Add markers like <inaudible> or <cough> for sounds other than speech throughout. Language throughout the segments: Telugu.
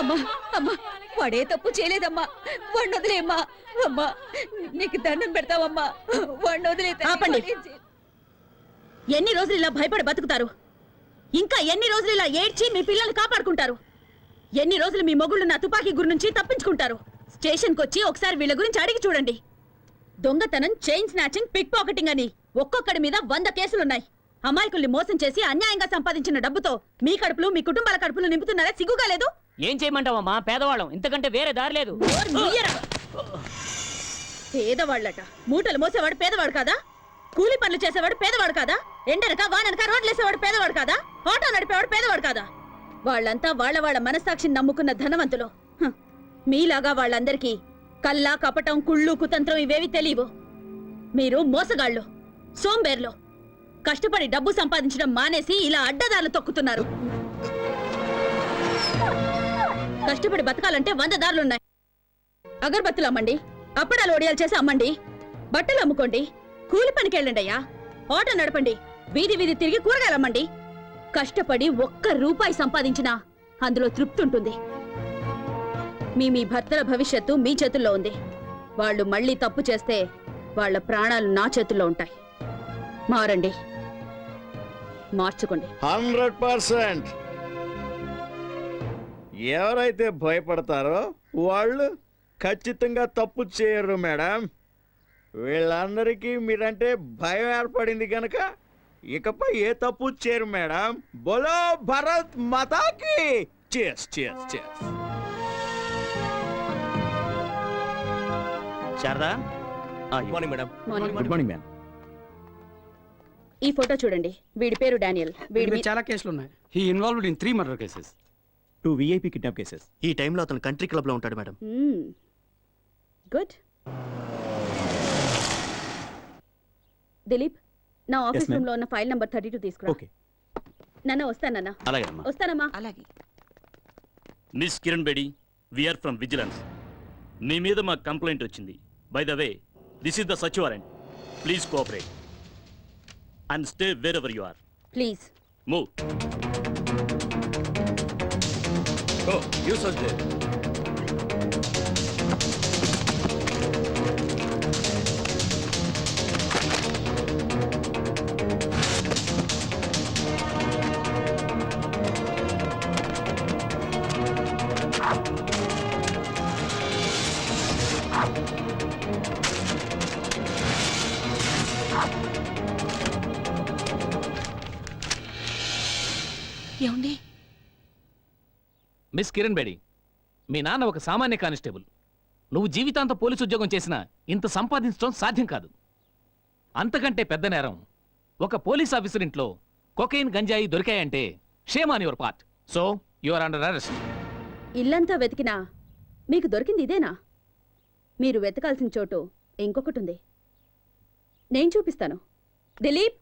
అమ్మా అమ్మా వాడే తప్పు చేయలేదమ్మా. వాడిని వదిలేమ్మా అమ్మా. నీకు దండం పెడతావమ్మా. వాడిని వదిలే ఆపండి. ఎన్ని రోజులు ఇలా భయపడి బతుకుతారు? ఇంకా ఎన్ని రోజులు ఇలా ఏడ్చి మీ పిల్లల్ని కాపాడుకుంటారు? ఎన్ని రోజులు మీ మొగుళ్ళు నా తుపాకీ గురి నుంచి తప్పించుకుంటారు? స్టేషన్కి వచ్చి ఒకసారి వీళ్ళ గురించి అడిగి చూడండి. దొంగతనం చైన్ స్నాచింగ్ పిక్ పాకెటింగ్ అని ఒక్కొక్కడి మీద వంద కేసులున్నాయి. అమాయకుల్ని మోసం చేసి అన్యాయంగా సంపాదించిన డబ్బుతో మీ కడుపులు మీ కుటుంబాల కడుపులు నింపుతున్నారా? సిగ్గుగా లేదు? ఏం చేయమంటావమ్మా? పేదవాళ్ళం. ఇంతకంటే వేరే దారి లేదు. పేదవాళ్ళట. మూటలు మోసేవాడు పేదవాడు కాదా? కూలి పనులు చేసేవాడు పేదవాడు కాదా? ఎండనక వాననక రోడ్లేసేవాడు పేదవాడు కాదా? ఆటో నడిపేవాడు పేదవాడు కాదా? వాళ్ళంతా వాళ్ళ వాళ్ళ మనస్సాక్షిని నమ్ముకున్న ధనవంతులు. మీలాగా వాళ్ళందరికీ కల్లా కపటం కుళ్ళు కుతంత్రం ఇవేవి తెలియవు. మీరు మోసగాళ్ళు సోంబేర్లు. కష్టపడి డబ్బు సంపాదించడం మానేసి ఇలా అడ్డదారులు తొక్కుతున్నారు. కష్టపడి బతకాలంటే వంద దారులున్నాయి. అగరబత్తులు అమ్మండి అప్పడాలు ఒడియాలు చేసి అమ్మండి బట్టలు అమ్ముకోండి కూలి పనికి వెళ్ళండి అయ్యా ఆటో నడపండి వీధి వీధి తిరిగి కూరగాయలు అమ్మండి. కష్టపడి ఒక్క రూపాయి సంపాదించినా అందులో తృప్తి ఉంటుంది. మీ మీ భర్తల భవిష్యత్తు మీ చేతుల్లో ఉంది. వాళ్ళు మళ్ళీ తప్పు చేస్తే వాళ్ళ ప్రాణాలు నా చేతుల్లో ఉంటాయి. మారండి. మార్చుకోండి. Hundred percent. ఎవరైతే భయపడతారో వాళ్ళు ఖచ్చితంగా తప్పు చేయరు మేడం. వీళ్ళందరికీ మీరంటే భయం ఏర్పడింది కనుక ఇకపై ఏ తప్పు చేయరు మేడం. బోలో భరత్ మాతాకి! చేస్ చేస్ చేస్ Sharada? Morning madam morning. Good morning ma'am ఈ ఫోటో చూడండి. వీడి పేరు డానియల్. వీడి చాలా కేసులు ఉన్నాయి he involved in three murder cases two VIP kidnap cases ఈ టైంలో అతను కంట్రీ క్లబ్లో ఉంటాడు మేడం. గుడ్ దిలీప్ నా ఆఫీస్ ma'am. రూమ్లో ఉన్న ఫైల్ నంబర్ థర్టీ టూ తీసుకురా. ఓకే నాన్న వస్తానన్నా అలాగే అమ్మా. వస్తానమ్మా. అలాగే. Miss Kiran Bedi we are from vigilance మీ మీద మాకు కంప్లైంట్ వచ్చింది. By the way this is the such warrant please cooperate and stay wherever you are please move よう。優先で。Miss Kiran Bedi మీ నాన్న ఒక సామాన్య కానిస్టేబుల్. నువ్వు జీవితాంతం పోలీసు ఉద్యోగం చేసినా ఇంత సంపాదించడం సాధ్యం కాదు. అంతకంటే పెద్ద నేరం ఒక పోలీస్ ఆఫీసర్ ఇంట్లో కొకైన్ గంజాయి దొరికాయంటే shame on your part. So your under arrest. ఇల్లంతా వెతికినా మీకు దొరికింది ఇదేనా? మీరు వెతకాల్సిన చోటు ఇంకొకటి ఉంది. నేను చూపిస్తాను. దిలీప్!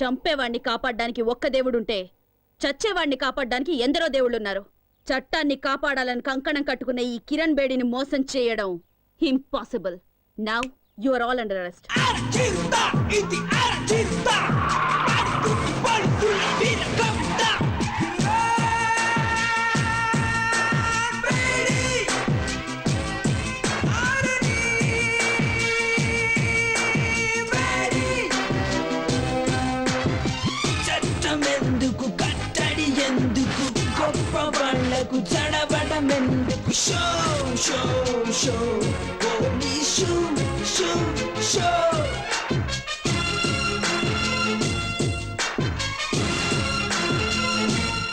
చంపేవాణ్ణి కాపాడడానికి ఒక్క దేవుడుంటే చచ్చేవాణ్ణి కాపాడడానికి ఎందరో దేవుళ్ళున్నారు. చట్టాన్ని కాపాడాలని కంకణం కట్టుకున్న ఈ కిరణ్ బేడిని మోసం చేయడం impossible. Now you are all under arrest Artista, ఇది artista పడుతుంది పడుతుంది వీర చడబడమెందుకు show show show police show show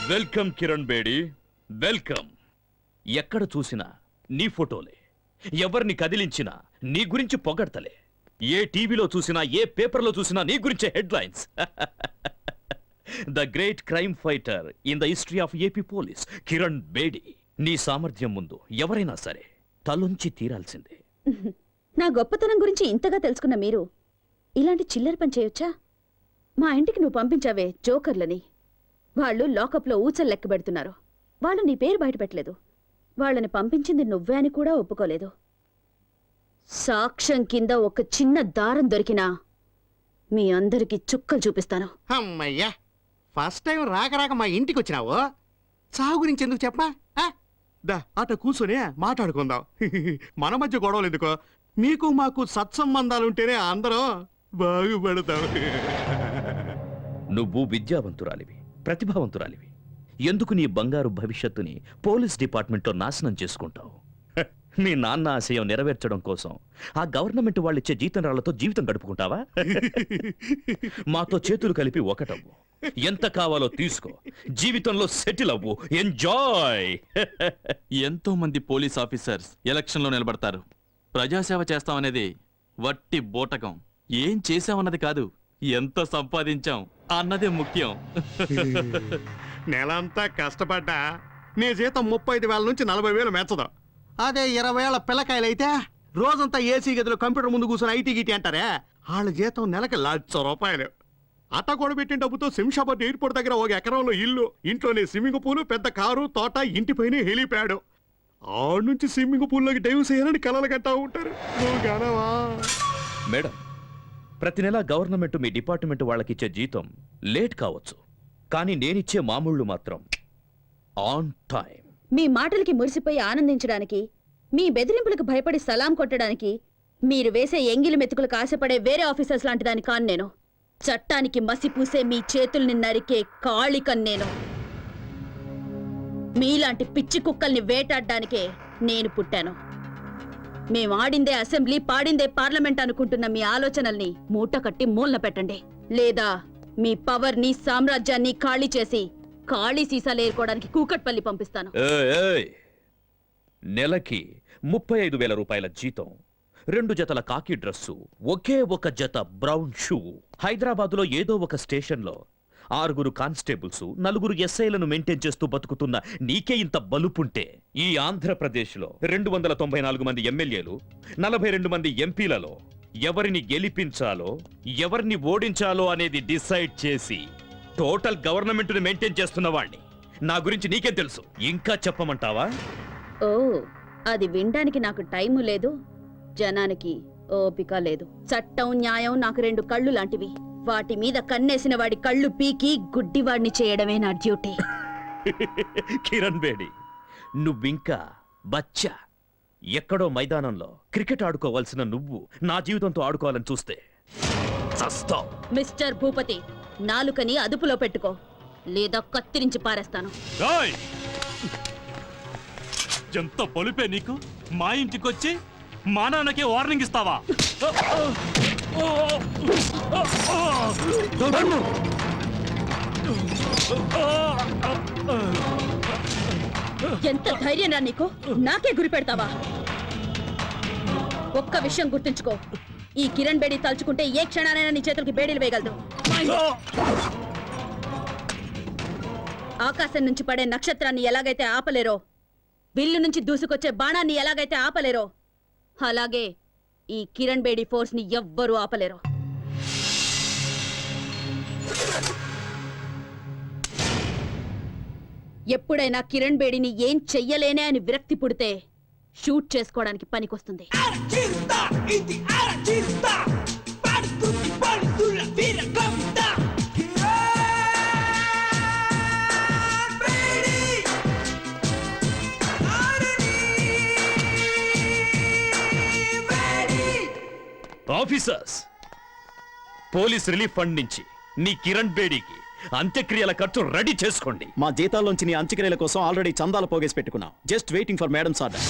welcome Kiran Bedi. Welcome. ఎక్కడ చూసినా నీ ఫోటోలే. ఎవరిని కదిలించినా నీ గురించి పొగడతలే. ఏ టీవీలో చూసినా ఏ పేపర్లో చూసినా నీ గురించే headlines. <laughs> The great crime fighter in the history of AP police Kiran Bedi. నీ సామర్థ్యం ముందు ఎవరైనా సరే తలొంచి తీరాల్సిందే. <laughs> నా గొప్పతనం గురించి ఇంతగా తెలుసుకున్న మీరు ఇలాంటి చిల్లర పని చేయొచ్చా? మా ఇంటికి నువ్వు పంపించావే జోకర్లని. వాళ్ళు లాకప్లో ఊచలు లెక్క పెడుతున్నారు. వాళ్ళు నీ పేరు బయటపెట్టలేదు. వాళ్ళని పంపించింది నువ్వే అని కూడా ఒప్పుకోలేదు. సాక్ష్యం కింద ఒక చిన్న దారం దొరికినా మీ అందరికి చుక్కలు చూపిస్తాను. అమ్మయ్యా ఫస్ట్ టైం రాక రాక మా ఇంటికి వచ్చినావు చావు గురించి ఎందుకు చెప్పా? ఆ? దా అట కూర్చొని మాట్లాడుకుందాం. <laughs> మన మధ్య గొడవలు ఎందుకో? మీకు మాకు సత్సంబంధాలుంటేనే అందరం బాగుపడతాం. నువ్వు విద్యావంతురాలివి ప్రతిభావంతురాలివి. ఎందుకు నీ బంగారు భవిష్యత్తుని పోలీస్ డిపార్ట్మెంట్లో నాశనం చేసుకుంటావు? <laughs> మీ నాన్న ఆశయం నెరవేర్చడం కోసం ఆ గవర్నమెంట్ వాళ్ళిచ్చే జీతం రాళ్ళతో జీవితం గడుపుకుంటావా? <laughs> మాతో చేతులు కలిపి ఒకటవ్వు. ఎంత కావాలో తీసుకో. జీవితంలో సెటిల్ అవ్వు. ఎంజాయ్ ఎంతో మంది పోలీస్ ఆఫీసర్స్ ఎలక్షన్లో నిలబడతారు. ప్రజాసేవ చేస్తామనేది వట్టి బోటకం. ఏం చేశామన్నది కాదు ఎంత సంపాదించాం అన్నదే ముఖ్యం. నెలంతా కష్టపడ్డా నీ జీతం ముప్పై ఐదు వేల నుంచి నలభై వేలు మెచ్చదు. అదే ఇరవై వేల పిల్లకాయలు అయితే రోజంతా ఏసీ గదిలో కంప్యూటర్ ముందు కూర్చొని ఐటీ గిటీ అంటారే? వాళ్ళ జీతం నెలకి లక్ష రూపాయలు. అట్ట కూడబెట్టిన డబ్బుతో శంషాబాద్ ఎయిర్పోర్ట్ దగ్గర ఒక ఎకరంలో ఇల్లు ఇంట్లోనే స్విమ్మింగ్ పూల్ పెద్ద కారు తోట ఇంటిపైన హెలిప్యాడ్. ఆడ నుంచి స్విమ్మింగ్ పూల్లోకి డైవ్ చేయాలని కలలు కట్టా ఉంటారు. నువ్వు మేడం ప్రతి నెల గవర్నమెంట్ మీ డిపార్ట్మెంట్ వాళ్ళకిచ్చే జీతం లేట్ కావచ్చు. కానీ నేనిచ్చే మామూళ్ళు మాత్రం ఆన్ టైం. మీ మాటలకి మురిసిపోయి ఆనందించడానికి మీ బెదిరింపులకు భయపడి సలాం కొట్టడానికి మీరు వేసే ఎంగిలి మెతుకులకు ఆశపడే వేరే ఆఫీసర్స్ లాంటి దాని కాను నేను. చట్టానికి మసిపూసే మీ చేతుల్ని నరికే కాళికన్ నేను మీలాంటి పిచ్చి కుక్కల్ని వేటాడడానికే నేను పుట్టాను. మేమాడిందే ఆడిందే అసెంబ్లీ పాడిందే పార్లమెంట్ అనుకుంటున్న మీ ఆలోచనల్ని మూట కట్టి మూలన పెట్టండి. లేదా మీ పవర్ని సామ్రాజ్యాన్ని ఖాళీ చేసి ఖాళీ సీసాలు ఏరుకోవడానికి కూకట్పల్లి పంపిస్తాను. నెలకి ముప్పై ఐదు వేల రూపాయల జీతం. రెండు జతల కాకి డ్రెస్సు ఒకే ఒక జత బ్రౌన్ షూ. హైదరాబాదులో ఏదో ఒక స్టేషన్లో ఆరుగురు కానిస్టేబుల్స్ నలుగురు ఎస్ఐలను మెయింటైన్ చేస్తూ బతుకుతున్న నీకే ఇంత బలుపుంటే ఈ ఆంధ్రప్రదేశ్లో రెండు వందల తొంభై నాలుగు మంది ఎమ్మెల్యేలు నలభై రెండు మంది ఎంపీలలో ఎవరిని గెలిపించాలో ఎవరిని ఓడించాలో అనేది డిసైడ్ చేసి టోటల్ గవర్నమెంట్ను మెయింటైన్ చేస్తున్న వాణ్ణి. నా గురించి నీకేం తెలుసు? ఇంకా చెప్పమంటావా? ఓ అది వినడానికి నాకు టైము లేదు. జనానికి ఓపిక లేదు. చట్టం న్యాయం నాకు రెండు కళ్ళు లాంటివి. వాటి మీద కన్నేసిన వాడి కళ్ళు పీకి గుడ్డివాడిని చేయడమే నా డ్యూటీ. కిరణ్ బేడి నువ్వింకా బచ్చా. ఎక్కడో మైదానంలో క్రికెట్ ఆడుకోవాల్సిన నువ్వు నా జీవితంతో ఆడుకోవాలని చూస్తే చస్తావ్. మిస్టర్ భూపతి నాలుకని అదుపులో పెట్టుకో. లేదా కత్తిరించి పారేస్తాను! ఎంత పొలిపే నీకు? మా ఇంటికొచ్చి మా నాన్నకే వార్నింగ్ ఇస్తావా? ఎంత ధైర్యం రా నీకు? నాకే గురి పెడతావా? ఒక్క విషయం గుర్తుంచుకో. ఈ కిరణ్ బేడి తలుచుకుంటే ఏ క్షణానైనా నీ చేతులకి బేడీలు వేయగలదు. ఆకాశం నుంచి పడే నక్షత్రాన్ని ఎలాగైతే ఆపలేరో బిల్లు నుంచి దూసుకొచ్చే బాణాన్ని ఎలాగైతే ఆపలేరో అలాగే ఈ కిరణ్ బేడి ఫోర్స్ని ఎవ్వరూ ఆపలేరు. ఎప్పుడైనా కిరణ్ బేడిని ఏం చెయ్యలేనే అని విరక్తి పుడితే షూట్ చేసుకోవడానికి పనికొస్తుంది. ఆఫీసర్స్. పోలీస్ రిలీఫ్ ఫండ్ నుంచి నీ కిరణ్ బేడీకి అంత్యక్రియల ఖర్చు రెడీ చేసుకోండి. మా జీతాల్లోంచి నీ అంత్యక్రియల కోసం ఆల్రెడీ చందాలు పోగేసి పెట్టుకున్నాం. Just waiting for madam's order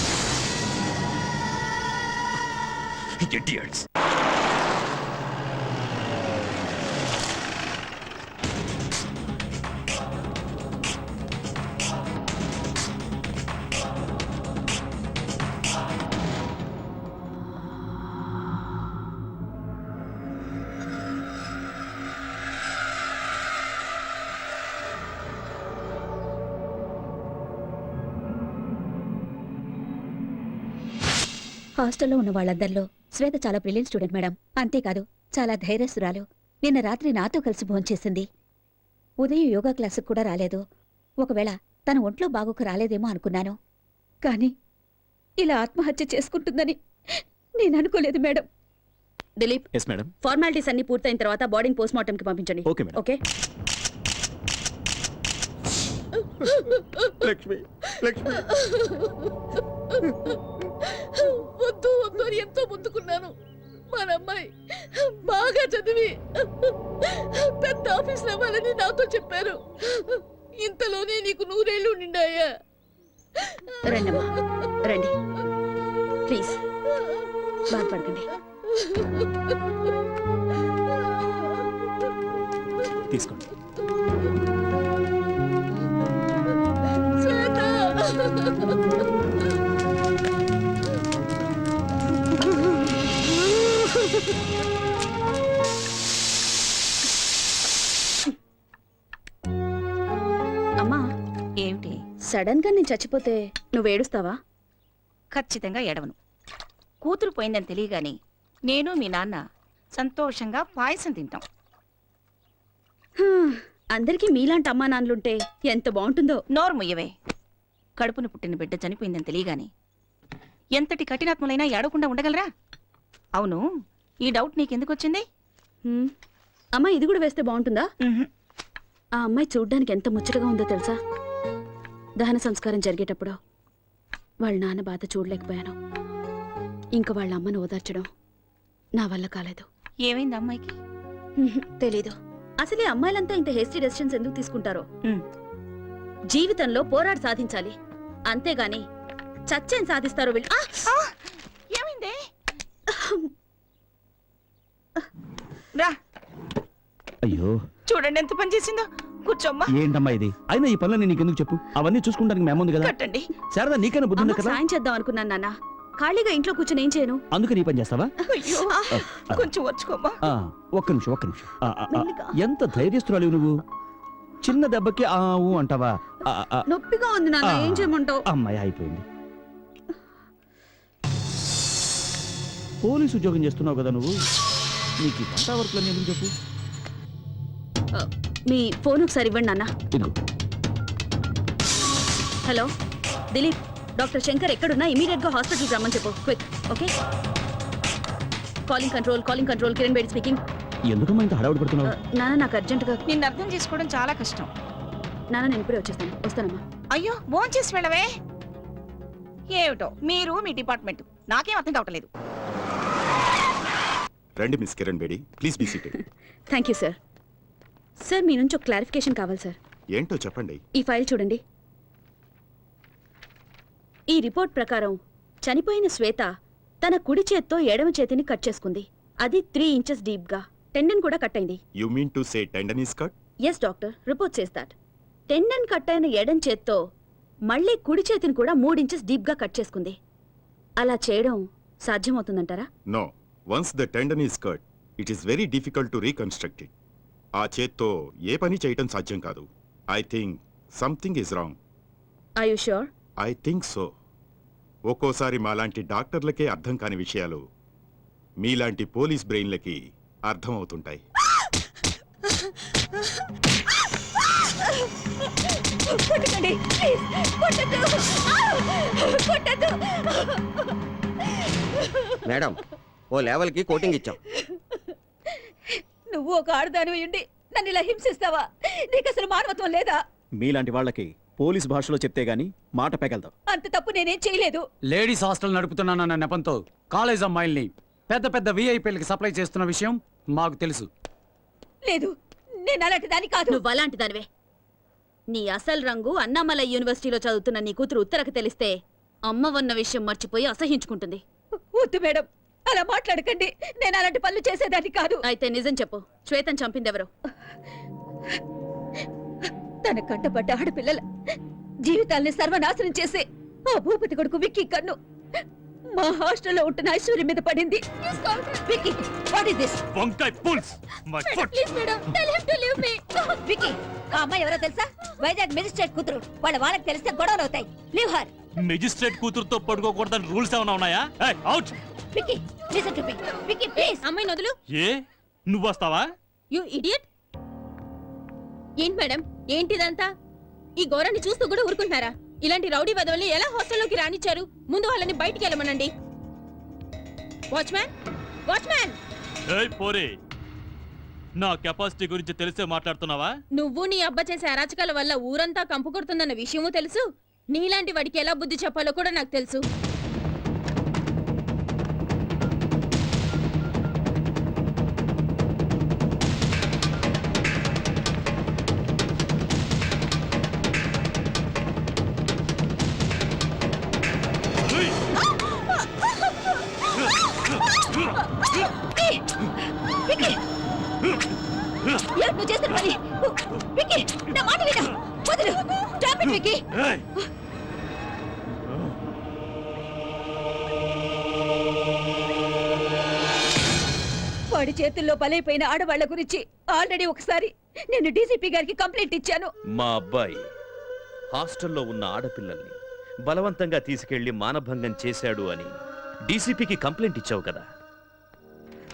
హాస్టల్లో ఉన్న వాళ్ళందరిలో శ్వేత చాలా బ్రిలియంట్ స్టూడెంట్ మేడం అంతేకాదు చాలా ధైర్యస్తురాలు. నిన్న రాత్రి నాతో కలిసి భోంచేసింది. ఉదయం యోగా క్లాసుకు కూడా రాలేదు. ఒకవేళ తన ఒంట్లో బాగోక రాలేదేమో అనుకున్నాను. కానీ ఇలా ఆత్మహత్య చేసుకుంటుందని నేను అనుకోలేదు madam Dilip yes madam formalities అన్ని పూర్తయిన తర్వాత బాడీని పోస్ట్ మార్టం కి పంపించండి. Okay madam okay Lakshmi Lakshmi వద్దు వద్దు అని ఎంతో ముందుకున్నాను మన అమ్మాయి బాగా చదివి పెద్ద ఆఫీస్ అవ్వాలని నాతో చెప్పారు. ఇంతలోనే నీకు నూరేళ్ళు నిండాయా రండి. ప్లీజ్ బాధపడకండి. తీసుకోండి. అమ్మా. ఏమిటి? సడన్గా నేను చచ్చిపోతే నువ్వు ఏడుస్తావా? ఖచ్చితంగా ఎడవను కూతురు పోయిందని తెలియగాని నేను మీ నాన్న సంతోషంగా పాయసం తింటాం. హ్మ్, అందరికీ మీలాంటి అమ్మా నాన్నలుంటే ఎంత బాగుంటుందో. నోరు ముయ్యవే కడుపున పుట్టిన బిడ్డ చనిపోయిందని తెలియగాని ఎంతటి కఠినాత్ములైనా ఏడవకుండా ఉండగలరా? అవును. ఈ డౌట్ నీకెందుకు వచ్చింది హ్మ్. అమ్మా ఇది కూడా వేస్తే బాగుంటుందా? ఆ అమ్మాయి చూడ్డానికి ఎంత ముచ్చటగా ఉందో తెలుసా? దహన సంస్కారం జరిగేటప్పుడు వాళ్ళ నాన్న బాధ చూడలేకపోయాను. ఇంకా వాళ్ళ అమ్మను ఓదార్చడం నా వల్ల కాలేదు. ఏమైంది అమ్మాయికి? తెలీదు. అసలు ఈ అమ్మాయిలంతా ఇంత హేస్టీ డెసిషన్స్ ఎందుకు తీసుకుంటారో. జీవితంలో పోరాడి సాధించాలి. అంతేగాని చచ్చేం సాధిస్తారో వీళ్ళు? ఆ! ఏమైంది? రా. అయ్యో. చూడండి ఎంత పని చేసిందో. కూర్చోమ్మా. ఏంటమ్మా ఇది? అయినా ఈ పనులు నీకెందుకు చెప్పు? అవన్నీ చూసుకుంటానికి మేముంది కదా. కట్టండి. శారదా నీకైనా బుద్ధి ఉంది అమ్మకు కదా? సాయం చేద్దాం అనుకున్నాను నాన్న. ఖాళీగా ఇంట్లో కూర్చొని ఏం చేయను? అందుకే నీ పని చేస్తావా? అయ్యో కొంచెం వచ్చుకోమ్మా. ఆ, ఒక్క నిమిషం ఒక్క నిమిషం. ఆ, ఆ, ఆ, మెల్లిగా. ఎంత ధైర్యస్తురాలు నువ్వు? చిన్న దెబ్బకి ఆ ఊ అంటావా? ఆ, ఆ, నొప్పిగా ఉంది నాన్న ఆ. ఏం చేయమంటావు? అమ్మాయి అయిపోయింది. పోలీస్ ఉద్యోగం చేస్తున్నావు కదా నువ్వు? నీకు ఈ వంట వర్క్లన్నీ ఎందుకు చెప్పు? మీ ఫోన్ ఒకసారి ఇవ్వండి నాన్న. ఇదిగో. హలో దిలీప్ డాక్టర్ శంకర్ ఎక్కడున్నా? ఇమీడియట్గా హాస్పిటల్కి రమ్మని చెప్పు. Quick okay? Calling control calling control Kiran Bedi speaking. ఎందుకమ్మా ఇంత హడావుడి పడుతున్నావు? నాన్న నాకు అర్జెంటుగా నిన్ను అర్థం చేసుకోవడం చాలా కష్టం. నాన్న నేను ఇప్పుడే వచ్చేస్తాను. వస్తానమ్మా. అయ్యో భోంచేసి వెళ్ళవే? ఏమిటో మీరు మీ డిపార్ట్మెంట్. నాకేం అర్థం కావట్లేదు. రండి Miss Kiran Bedi. Please be seated thank you sir sir మీ నుంచి ఒక క్లారిఫికేషన్ కావాలి సార్ ఏంటో చెప్పండి. ఈ ఫైల్ చూడండి. ఈ రిపోర్ట్ ప్రకారం చనిపోయిన శ్వేత తన కుడి చేత్తో ఎడమ చేతిని కట్ చేసుకుంది. అది త్రీ ఇంచెస్ డీప్గా టెండన్ కూడా కట్ అయింది. You mean to say tendon is cut yes doctor report says that tendon cut అయిన ఎడం చేత్తో మళ్ళీ కుడి చేతిని కూడా మూడించెస్ డీప్గా కట్ చేసుకుంది. అలా చేయడం సాధ్యమవుతుందంటారా? No once the tendon is cut it is very difficult to reconstruct it ఆ చేత్తో ఏ పని చేయటం సాధ్యం కాదు. I think something is wrong I you sure I think so ఒక్కోసారి మాలాంటి డాక్టర్లకే అర్థం కాని విషయాలు మీలాంటి పోలీస్ బ్రెయిన్లకి అర్థమవుతుంటాయి కొట్టకండి. ప్లీజ్ కొట్టద్దు. కొట్టద్దు. మేడం ఓ లెవెల్కి కోటింగ్ ఇచ్చాం. నువ్వు ఒక ఆడదాని ఉండి నన్ను ఇలా హింసిస్తావా? నీకు అసలు మానవత్వం లేదా? మీలాంటి వాళ్ళకి పోలీస్ భాషలో చెప్తే గానీ మాట పెగలదు. అంత తప్పు నేనేం చేయలేదు. లేడీస్ హాస్టల్ నడుపుతున్నానన్న నెపంతో కాలేజ్ అమ్మాయిల్ని పెద్ద పెద్ద విఐపీలకి సప్లై చేస్తున్న విషయం మాకు తెలుసు. లేదు నేను అలాంటి దాని కాదు. నువ్వు అలాంటి దానివే. నీ అసలు రంగు అన్నామలై యూనివర్సిటీలో చదువుతున్న నీ కూతురు ఉత్తరకు తెలిస్తే అమ్మ ఉన్న విషయం మర్చిపోయి అసహించుకుంటుంది. వద్దు మేడం అలా మాట్లాడకండి. నేను అలాంటి పనులు చేసేదాన్ని కాదు. అయితే నిజం చెప్పు. శ్వేతను చంపిందెవరు? తన కంటపడ్డ ఆడపిల్లల జీవితాల్ని సర్వనాశనం చేసే ఆ భూపతి కొడుకు విక్కీ కన్ను మా హాస్టల్లో ఉంటున్న ఐశ్వర్యం మీద పడింది. విక్కీ వాట్ ఇస్ దిస్ వంకాయ pulls. My foot please madam tell him to leave me Vicky ఆ అమ్మాయి ఎవరో తెలుసా? వైజాగ్ మెజిస్ట్రేట్ కూతురు. వాళ్ళ వాళ్ళకి తెలిస్తే గొడవలు అవుతాయి. లీవ్ హర్ మెజిస్ట్రేట్ కూతురుతో పడుకోకూడదని రూల్స్ ఏమైనా ఉన్నాయా? Out Vicky listen to me please. అమ్మాయిని వదులు. ఏ? నువ్వు వస్తావా? You idiot. ఏంటి మేడం? ఏంటిదంతా? ఈ ఘోరాన్ని చూస్తూ కూడా ఊరుకుంటున్నారా? ఇలాంటి రౌడీ వదవల్ని ఎలా హాస్టల్లోకి రానిచ్చారు? ముందు వాళ్ళని బయటికి వెళ్ళమనండి. వాచ్మ్యాన్? వాచ్మ్యాన్? ఏయ్ పోరే. నా కెపాసిటీ గురించి తెలిసే మాట్లాడుతున్నావా? నువ్వు నీ అబ్బ చేసే అరాచకాల వల్ల ఊరంతా కంపు కొడుతుందన్న విషయమూ తెలుసు. నీలాంటి వాడికి ఎలా బుద్ధి చెప్పాలో కూడా నాకు తెలుసు. నువ్వు చేస్తున్న పని. నా మాట విను. వాడి చేతుల్లో బలైపోయిన ఆడవాళ్ళ గురించి ఆల్రెడీ ఒకసారి నేను డీసీపీ గారికి కంప్లైంట్ ఇచ్చాను. మా అబ్బాయి హాస్టల్లో ఉన్న ఆడపిల్లల్ని బలవంతంగా తీసుకెళ్ళి మానభంగం చేశాడు అని డీసీపీకి కంప్లైంట్ ఇచ్చావు కదా.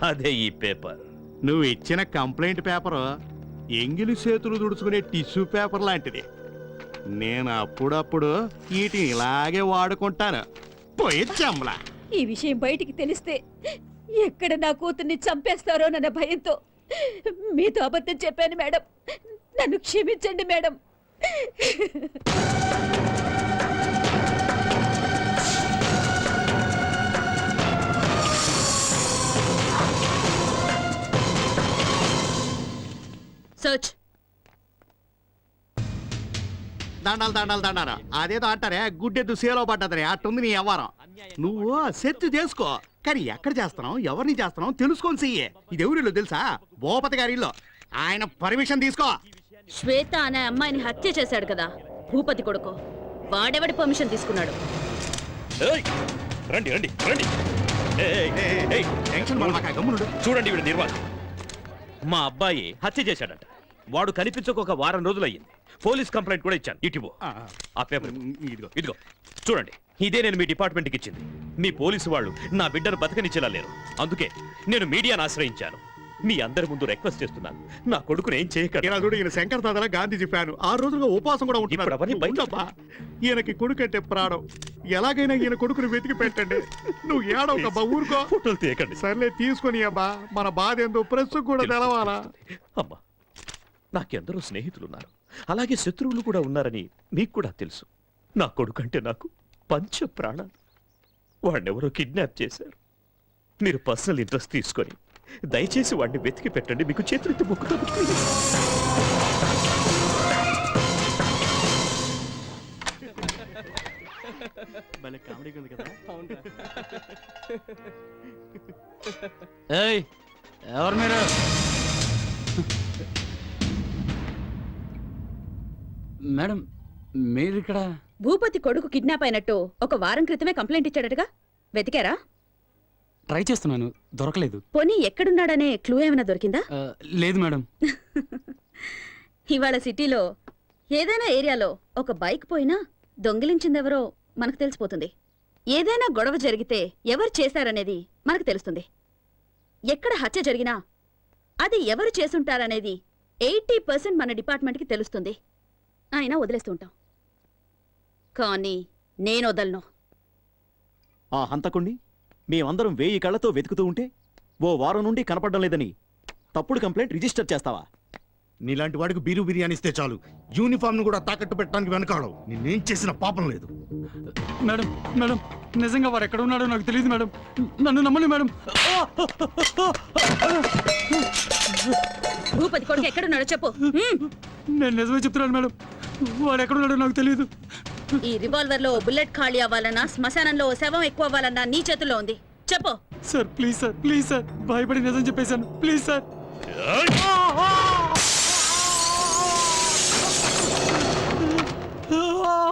అదే ఈ పేపర్. నువ్వు ఇచ్చిన కంప్లైంట్ పేపరు ఎంగిలి చేతులు తుడుచుకునే టిష్యూ పేపర్ లాంటిది. నేను అప్పుడప్పుడు వీటిని ఇలాగే వాడుకుంటాను. పోయి చమ్మలా ఈ విషయం బయటికి తెలిస్తే ఎక్కడ నా కూతుర్ని చంపేస్తారోనన్న భయంతో మీతో అబద్ధం చెప్పాను మేడం. నన్ను క్షమించండి మేడం. సర్చ్. దండాలు దండాలు దండారా అదేదో అంటారే గుడ్డెద్దు సేలో పడ్డదని అట్టుంది నీ వ్యవహారం. నువ్వు సెట్ చేసుకో. కానీ ఎక్కడ చేస్తున్నావు ఎవరిని చేస్తున్నావు తెలుసుకొని చెయ్యి. ఇది ఎవరిలో తెలుసా? భూపతి గారి ఇల్లు. ఆయన పర్మిషన్ తీసుకో. శ్వేత అనే అమ్మాయిని హత్య చేశాడు కదా. భూపతి కొడుకు. వాడెవడి పర్మిషన్ తీసుకున్నాడు? ఏయ్! రండి రండి రండి. ఏయ్, ఏయ్, ఏయ్, ఏయ్! టెన్షన్ పడమాక, గమ్మునుండు. చూడండి వీడి మా అబ్బాయి హత్య చేశాడట. వాడు కనిపించక ఒక వారం రోజులయ్యింది. పోలీస్ కంప్లైంట్ కూడా ఇచ్చాను. ఇటివో ఆ, పేపర్ ఇదిగో. ఇదిగో. చూడండి ఇదే నేను మీ డిపార్ట్మెంట్కి ఇచ్చింది. మీ పోలీసు వాళ్ళు నా బిడ్డను బతకనిచ్చేలా లేరు. అందుకే నేను మీడియాను ఆశ్రయించాను. మీ అందరి ముందు రిక్వెస్ట్ చేస్తున్నాను. నా కొడుకుని ఏం చేయకండి? ఇలా చూడు ఈయన శంకర్ దాదాల గాంధీజీ ఫ్యాను ఆ రోజులుగా ఉపవాసం కూడా ఉంటున్నారు బయట- ఉండబ్బా. ఈయనకి కొడుకు అంటే ప్రాణం. ఎలాగైనా ఈయన కొడుకుని వెతికి పెట్టండి. నువ్వు ఏడవకబ్బా ఊరుకో. ఫోటోలు తీయకండి. సర్లే తీసుకొని అబ్బా మన బాధ ఏందో ప్రెస్ కూడా తెలవాలా? అమ్మా నాకెందరో స్నేహితులున్నారు. అలాగే శత్రువులు కూడా ఉన్నారని మీకు కూడా తెలుసు. నా కొడుకంటే నాకు పంచ ప్రాణాలు. వాడినెవరో కిడ్నాప్ చేశారు. మీరు పర్సనల్ ఇంట్రెస్ట్ తీసుకొని దయచేసి వాడిని వెతికి పెట్టండి. మీకు చేతులెత్తి మొక్కుతాను. ఎవరు మీరు? మేడం మీరు ఇక్కడ? భూపతి కొడుకు కిడ్నాప్ అయినట్టు ఒక వారం క్రితమే కంప్లైంట్ ఇచ్చాడటగా? వెతికారా? ట్రై చేస్తున్నాను దొరకలేదు. పోనీ ఎక్కడున్నాడనే క్లూ ఏమైనా దొరికిందా? ఆ, లేదు మేడం. <laughs> ఇవాళ సిటీలో ఏదైనా ఏరియాలో ఒక బైక్ పోయినా దొంగిలించిందెవరో మనకు తెలిసిపోతుంది. ఏదైనా గొడవ జరిగితే ఎవరు చేశారనేది మనకు తెలుస్తుంది. ఎక్కడ హత్య జరిగినా అది ఎవరు చేసుంటారనేది ఎయిటీ పర్సెంట్ మన డిపార్ట్మెంట్కి తెలుస్తుంది. అయినా వదిలేస్తుంటాం. కానీ నేను వదలను. ఆ హంతకుణ్ణి మేమందరం వేయి కళ్ళతో వెతుకుతూ ఉంటే ఓ వారం నుండి కనపడడం లేదని తప్పుడు కంప్లైంట్ రిజిస్టర్ చేస్తావా? నీలాంటి వాడికి బీరు బిర్యానీ ఇస్తే చాలు. యూనిఫామ్ను కూడా తాకట్టు పెట్టడానికి వెనకాడవు. నిన్నేం చేసిన పాపం లేదు. మేడం మేడం నిజంగా వారు ఎక్కడ ఉన్నాడో నాకు తెలియదు మేడం. నన్ను నమ్మలే మేడం. భూపతి కొడుకు ఎక్కడున్నాడో చెప్పు. హ్మ్. నేను నిజమే చెప్తున్నాను మేడం. వాడు ఎక్కడ ఉన్నాడో నాకు తెలియదు ఈ రివాల్వర్లో బుల్లెట్ ఖాళీ అవ్వాలన్నా శ్మశానంలో ఓ శవం ఎక్కువ అవ్వాలన్నా నీ చేతుల్లో ఉంది. చెప్పు. Sir please sir please sir. భయపడి నిజం చెప్పేశాను. Please sir!